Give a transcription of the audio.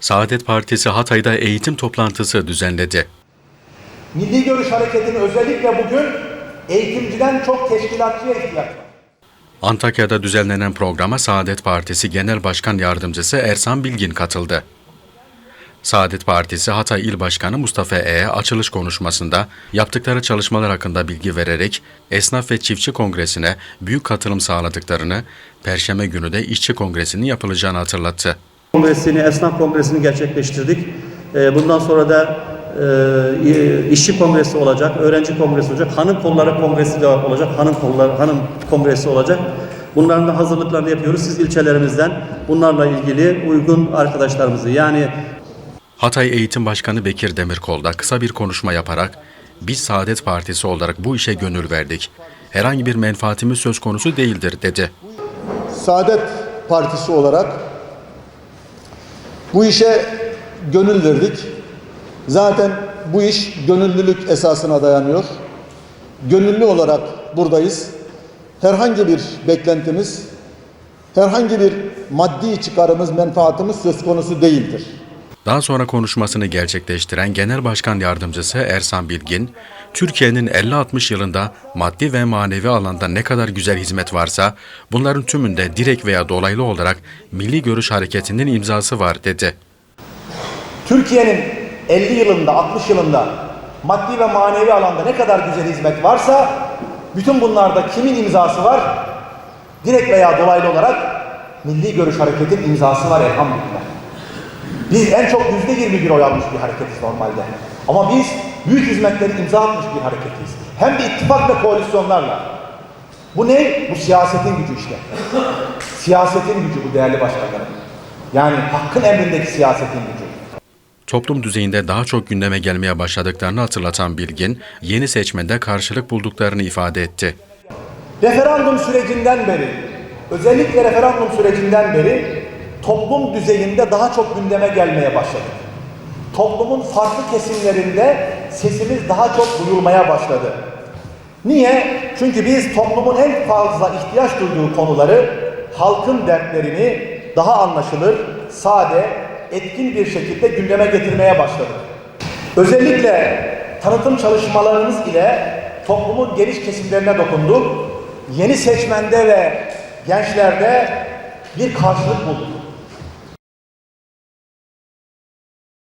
Saadet Partisi Hatay'da eğitim toplantısı düzenledi. Milli Görüş Hareketi'nin özellikle bugün eğitimciden çok teşkilatçıya ihtiyaç var. Antakya'da düzenlenen programa Saadet Partisi Genel Başkan Yardımcısı Ersan Bilgin katıldı. Saadet Partisi Hatay İl Başkanı Mustafa E. açılış konuşmasında yaptıkları çalışmalar hakkında bilgi vererek Esnaf ve Çiftçi Kongresi'ne büyük katılım sağladıklarını, Perşembe günü de İşçi Kongresi'nin yapılacağını hatırlattı. Kongresini, esnaf kongresini gerçekleştirdik. Ee, Bundan sonra da e, işçi kongresi olacak, öğrenci kongresi olacak, hanım kolları kongresi de olacak, hanım kolları, hanım kongresi olacak. Bunların da hazırlıklarını yapıyoruz. Siz ilçelerimizden bunlarla ilgili uygun arkadaşlarımızı yani Hatay Eğitim Başkanı Bekir Demirkol da kısa bir konuşma yaparak biz Saadet Partisi olarak bu işe gönül verdik. Herhangi bir menfaatimiz söz konusu değildir dedi. Saadet Partisi olarak bu işe gönül verdik. Zaten bu iş gönüllülük esasına dayanıyor. Gönüllü olarak buradayız. Herhangi bir beklentimiz, herhangi bir maddi çıkarımız, menfaatimiz söz konusu değildir. Daha sonra konuşmasını gerçekleştiren Genel Başkan Yardımcısı Ersan Bilgin, Türkiye'nin 50-60 yılında maddi ve manevi alanda ne kadar güzel hizmet varsa bunların tümünde direkt veya dolaylı olarak Milli Görüş Hareketi'nin imzası var dedi. Türkiye'nin 50 yılında, 60 yılında maddi ve manevi alanda ne kadar güzel hizmet varsa bütün bunlarda kimin imzası var? Direkt veya dolaylı olarak Milli Görüş Hareketi'nin imzası var elhamdülillah. Biz en çok yüzde 21 oy almış bir hareketiz normalde. Ama biz büyük hizmetleri imza atmış bir hareketiz. Hem de ittifak ve koalisyonlarla. Bu ne? Bu siyasetin gücü işte. siyasetin gücü bu değerli başkanlarım. Yani hakkın emrindeki siyasetin gücü. Toplum düzeyinde daha çok gündeme gelmeye başladıklarını hatırlatan Bilgin, yeni seçmende karşılık bulduklarını ifade etti. Referandum sürecinden beri, özellikle referandum sürecinden beri toplum düzeyinde daha çok gündeme gelmeye başladık. Toplumun farklı kesimlerinde sesimiz daha çok duyulmaya başladı. Niye? Çünkü biz toplumun en fazla ihtiyaç duyduğu konuları, halkın dertlerini daha anlaşılır, sade, etkin bir şekilde gündeme getirmeye başladık. Özellikle tanıtım çalışmalarımız ile toplumun geniş kesimlerine dokunduk. Yeni seçmende ve gençlerde bir karşılık bulduk.